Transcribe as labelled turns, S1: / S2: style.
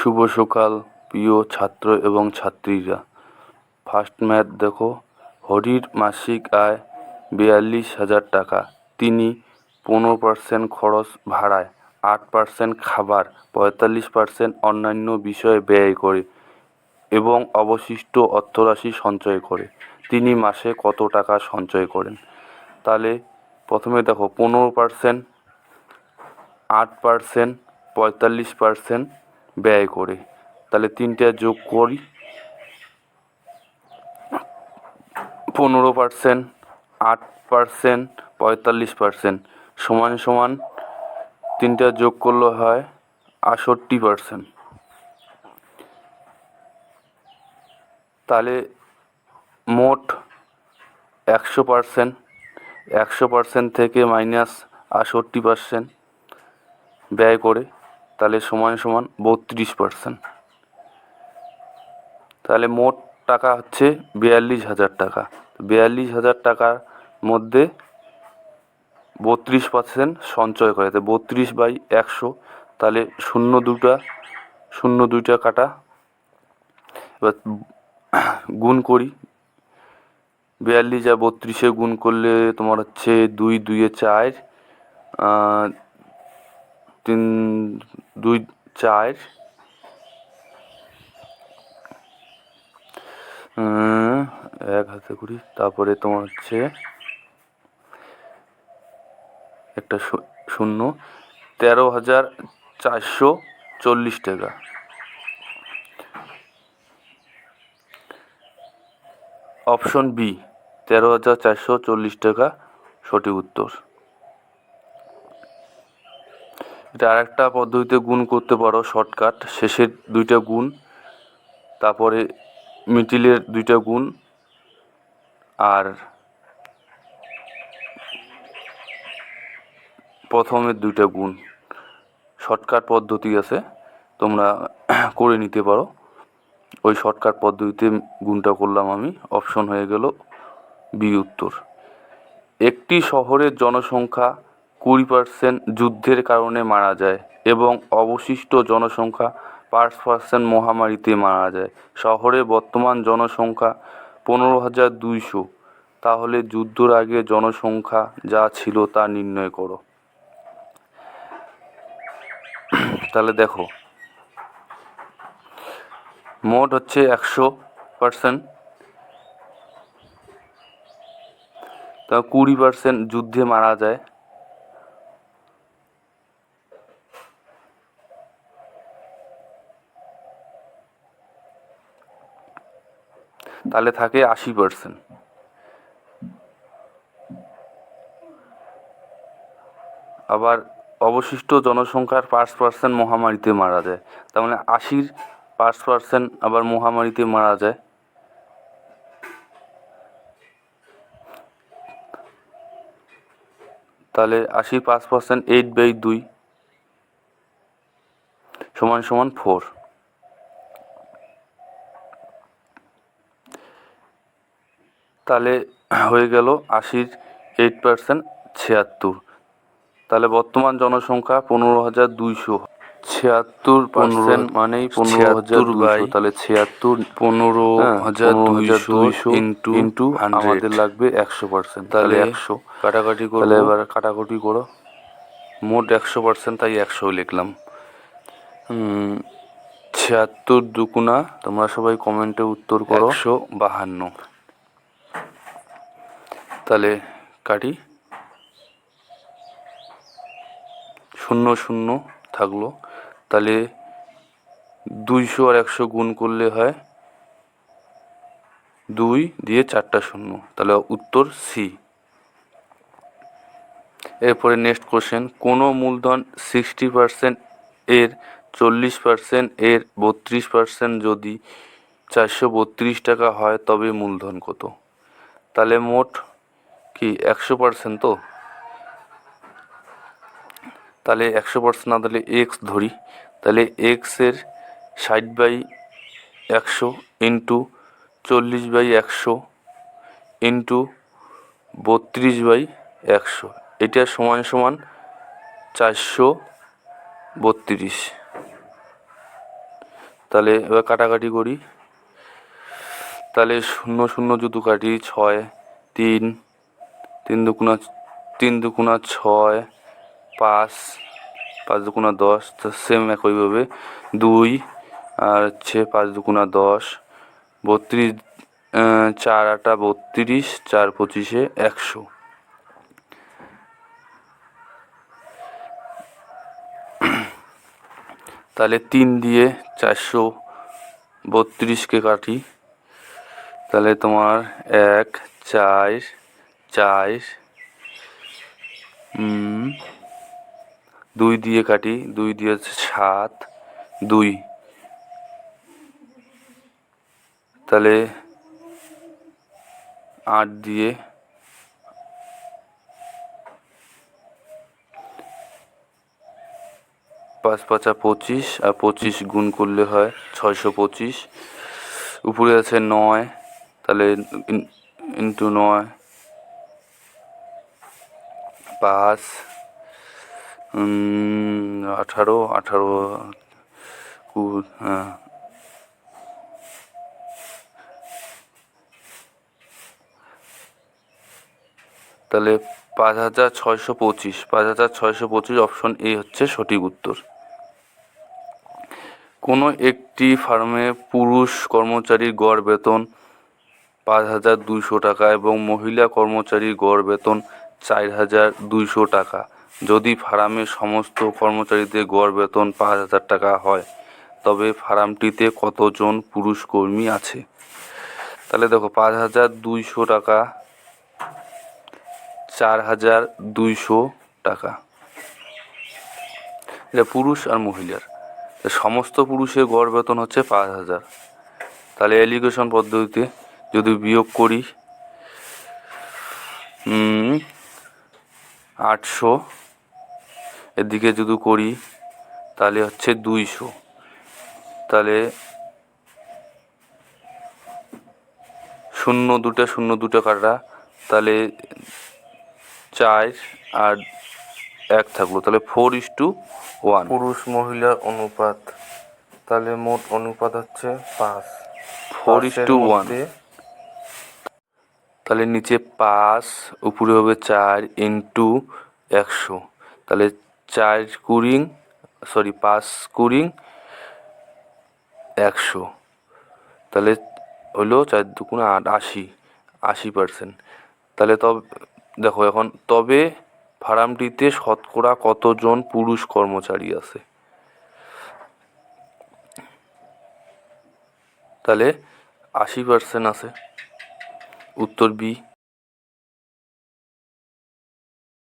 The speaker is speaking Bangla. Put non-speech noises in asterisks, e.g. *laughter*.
S1: শুভ সকাল, প্রিয় ছাত্র এবং ছাত্রীরা। ফার্স্ট ম্যাথ দেখো, হরির মাসিক আয় বিয়াল্লিশ হাজার টাকা। তিনি পনেরো পার্সেন্ট খরচ ভাড়ায়, আট পার্সেন্ট খাবার, পঁয়তাল্লিশ পার্সেন্ট অন্যান্য বিষয়ে ব্যয় করে এবং অবশিষ্ট অর্থরাশি সঞ্চয় করে। তিনি মাসে কত টাকা সঞ্চয় করেন? তাহলে প্রথমে দেখো, পনেরো পার্সেন্ট আট পার্সেন্ট পঁয়তাল্লিশ পার্সেন্ট ব্যয় করে। তাহলে তিনটে যোগ করি। পনেরো পার্সেন্ট আট পার্সেন্ট পঁয়তাল্লিশ পার্সেন্ট সমান সমান তিনটা যোগ করলে হয় আটষট্টি পার্সেন্ট তাহলে মোট একশো পার্সেন্ট একশো পার্সেন্ট থেকে মাইনাস আটষট্টি পার্সেন্ট ব্যয় করে তাহলে সমান সমান বত্রিশ পার্সেন্ট তাহলে মোট টাকা হচ্ছে বিয়াল্লিশ হাজার টাকা। বিয়াল্লিশ হাজার টাকার মধ্যে বত্রিশ পার্সেন্ট সঞ্চয় করে। তো বত্রিশ বাই একশো, তাহলে শূন্য দুটা, শূন্য দুইটা কাটা, এবার গুণ করি। বিয়াল্লিশ আর বত্রিশে গুণ করলে তোমার হচ্ছে দুই, দুইয়ে চার তিন, দুই, চার। এক হাতে করি তারপরে তোমার হচ্ছে একটা শূন্য। তেরো হাজার চারশো চল্লিশ টাকা। অপশন বি, তেরো হাজার চারশো চল্লিশ টাকা সঠিক উত্তর। এটা আরেকটা পদ্ধতিতে গুণ করতে পারো শর্টকাট শেষের দুইটা গুণ, তারপরে মিটিলের দুইটা গুণ, আর প্রথমের দুইটা গুণ। শর্টকাট পদ্ধতি আছে, তোমরা *clears throat* করে নিতে পারো। ওই শর্টকাট পদ্ধতিতে গুণটা করলাম আমি অপশন হয়ে গেল বি উত্তর। একটি শহরের জনসংখ্যা কুড়ি পার্সেন্ট যুদ্ধের কারণে মারা যায় এবং অবশিষ্ট জনসংখ্যা পাঁচ পার্সেন্ট মহামারীতে মারা যায়। শহরে বর্তমান জনসংখ্যা পনেরো হাজার দুইশো। তাহলে যুদ্ধর আগে জনসংখ্যা যা ছিল তা নির্ণয় করো। তাহলে দেখো, মোট হচ্ছে একশো পার্সেন্ট তা কুড়ি পার্সেন্ট যুদ্ধে মারা যায়। তাহলে থাকে আশি পার্সেন্ট আবার অবশিষ্ট জনসংখ্যার পাঁচ পার্সেন্ট মহামারীতে মারা যায়। তার মানে আশির পাঁচ পার্সেন্ট আবার মহামারীতে মারা যায়। তাহলে আশির পাঁচ পার্সেন্ট এইট বাই দুই সমান সমান ফোর তাহলে হয়ে গেল আশির এইট পার্সেন্ট ছিয়াত্তর। তাহলে বর্তমান জনসংখ্যা পনেরো হাজার দুইশো। ছিয়াত্তর পার্সেন্ট মানেই পনেরো হাজার দুইশো। তাহলে ছিয়াত্তর পনেরো হাজার দুইশো ইন্টু ইন্টু আমাদের লাগবে একশো পার্সেন্ট তাহলে একশো। কাটাকাটি করো তাহলে এবার কাটাকাটি করো। মোট একশো পার্সেন্ট তাই একশো লিখলাম। ছিয়াত্তর দুকুনা তোমরা সবাই কমেন্টে উত্তর করো। একশো বাহান্ন। তাহলে কাটি। শূন্য শূন্য থাকল। তাহলে দুইশো আর একশো গুণ করলে হয় দুই দিয়ে চারটা শূন্য। তাহলে উত্তর সি এরপরে নেক্সট কোশ্চেন কোনো মূলধন সিক্সটি পার্সেন্ট এর, চল্লিশ পার্সেন্ট এর, বত্রিশ পার্সেন্ট যদি চারশো বত্রিশ টাকা হয়, তবে মূলধন কত? তাহলে মোট কি একশো পার্সেন্ট তো? তাহলে একশো পার্সেন্ট না তাহলে এক্স ধরি। তাহলে এক্সের ষাট বাই একশো ইন্টু চল্লিশ বাই একশো ইন্টু বত্রিশ বাই একশো। এটা সমান সমান চারশো বত্রিশ। তাহলে এবার কাটাকাটি করি। তাহলে শূন্য শূন্য যদি কাটি ছয়, তিন তিন দুগুণা তিন দুগুণা ছয়, পাঁচ পাঁচ দুগুণা দশ, তো সেম একইভাবে দুই, আর হচ্ছে পাঁচ দুগুণা দশ, বত্রিশ চার আটা বত্রিশ, চার পঁচিশে একশো। তাহলে তিন দিয়ে চারশো বত্রিশকে কাটি। তাহলে তোমার এক, চার চার দুই দিয়ে কাটি, দুই দিয়ে হচ্ছে সাত, দুই। তাহলে আট দিয়ে পাঁচ পাঁচা পঁচিশ, আর পঁচিশ গুণ করলে হয় ছয়শো পঁচিশ। উপরে আছে নয়, তাহলে ইন্টু নয়। পাঁচ আঠারো আঠারো হ্যাঁ তাহলে পাঁচ হাজার ছয়শো পঁচিশ, পাঁচ হাজার ছয়শো পঁচিশ অপশন এ হচ্ছে সঠিক উত্তর। কোনো একটি ফার্মে পুরুষ কর্মচারীর গড় বেতন পাঁচ হাজার দুইশো টাকা এবং মহিলা কর্মচারীর গড় বেতন চার হাজার দুইশো টাকা। যদি ফার্মের সমস্ত কর্মচারীদের গড় বেতন পাঁচ হাজার টাকা হয়, তবে ফার্মটিতে কতজন পুরুষ কর্মী আছে? তাহলে দেখো, পাঁচ হাজার দুইশো টাকা, চার হাজার দুইশো টাকা। এটা পুরুষ আর মহিলার। সমস্ত পুরুষের গড় বেতন হচ্ছে পাঁচ হাজার। তাহলে এলিগেশন পদ্ধতিতে যদি বিয়োগ করি আটশো। এদিকে যদি করি তাহলে হচ্ছে দুইশো। তাহলে শূন্য দুটো শূন্য দুটো কাটা তাহলে চার আর এক থাকল। তাহলে ফোর ইস টু ওয়ান
S2: পুরুষ মহিলার অনুপাত তাহলে মোট অনুপাত হচ্ছে পাঁচ।
S1: ফোর ইস টু ওয়ান তাহলে নিচে পাঁচ, উপরে হবে চার ইন্টু একশো। তাহলে চার কুড়িং সরি পাঁচ কুড়িং একশো। তাহলে হলো চার দুগুণে আট, আশি আশি পার্সেন্ট তাহলে তবে, দেখো এখন তবে ফার্মটিতে শতকরা কতজন পুরুষ কর্মচারী আছে? তাহলে আশি পার্সেন্ট আছে। উত্তর বি।